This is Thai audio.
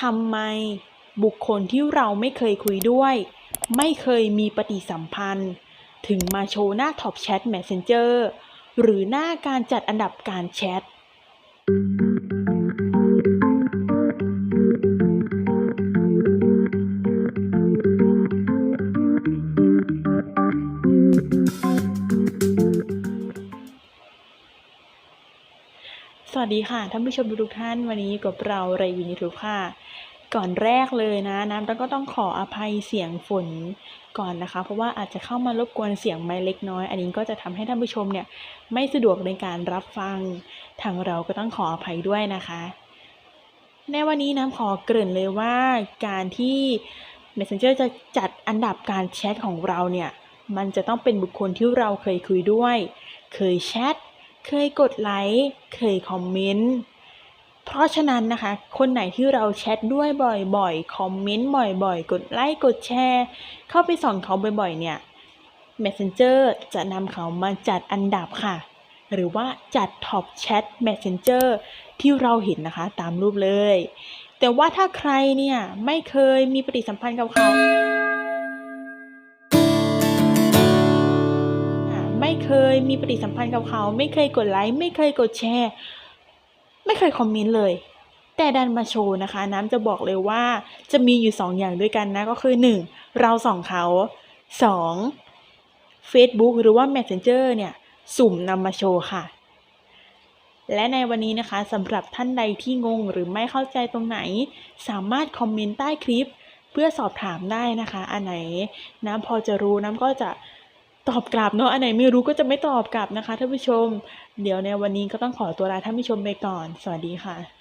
ทำไม บุคคลที่เราไม่เคยคุยด้วย ไม่เคยมีปฏิสัมพันธ์ ถึงมาโชว์หน้าท็อปแชท Messenger หรือหน้าการจัดอันดับการแชท สวัสดีค่ะท่านผู้ชมทุกท่านวันนี้กับเราไรวินยูทูบค่ะ ก่อนแรกเลยนะน้ำต้องก็ต้องขออภัยเสียงฝนก่อนนะคะ เพราะว่าอาจจะเข้ามารบกวนเสียงไม่เล็กน้อย อันนี้ก็จะทำให้ท่านผู้ชมเนี่ยไม่สะดวกในการรับฟัง ทางเราก็ต้องขออภัยด้วยนะคะ ในวันนี้น้ำขอเกริ่นเลยว่าการที่ Messenger จะจัดอันดับการแชทของเราเนี่ยมันจะต้องเป็นบุคคลที่เราเคยคุยด้วย เคยแชท เคยกดไลค์เคยคอมเมนต์เพราะฉะนั้นนะคะ คนไหนที่เราแชทด้วยบ่อยๆ คอมเมนต์บ่อยๆ กดไลค์กดแชร์ เข้าไปส่องเขาบ่อยๆ เนี่ย Messenger จะนำเขามาจัดอันดับค่ะ หรือว่าจัด Top Chat Messenger ที่เราเห็นนะคะตามรูปเลย แต่ว่าถ้าใครเนี่ยไม่เคยมีปฏิสัมพันธ์กับเขา ไม่เคยมีปฏิสัมพันธ์กับเขา ไม่เคยกดไลค์ไม่เคยกดแชร์ ไม่เคยคอมเมนต์เลย แต่ดันมาโชว์นะคะ น้ำจะบอกเลยว่าจะมีอยู่2ออย่างด้วยกันนะก็คือ 1. เราส่องเขา 2. Facebook หรือว่า Messenger เนี่ยสุ่มนำมาโชว์ค่ะ และในวันนี้นะคะสำหรับท่านใดที่งงหรือไม่เข้าใจตรงไหน สามารถคอมเมนต์ใต้คลิป เพื่อสอบถามได้นะคะ อันไหน น้ำพอจะรู้น้ำก็จะ ตอบกลับเนาะอันไหนไม่รู้ก็จะไม่ตอบกลับนะคะท่านผู้ชม เดี๋ยวในวันนี้ก็ต้องขอตัวลาท่านผู้ชมไปก่อน สวัสดีค่ะ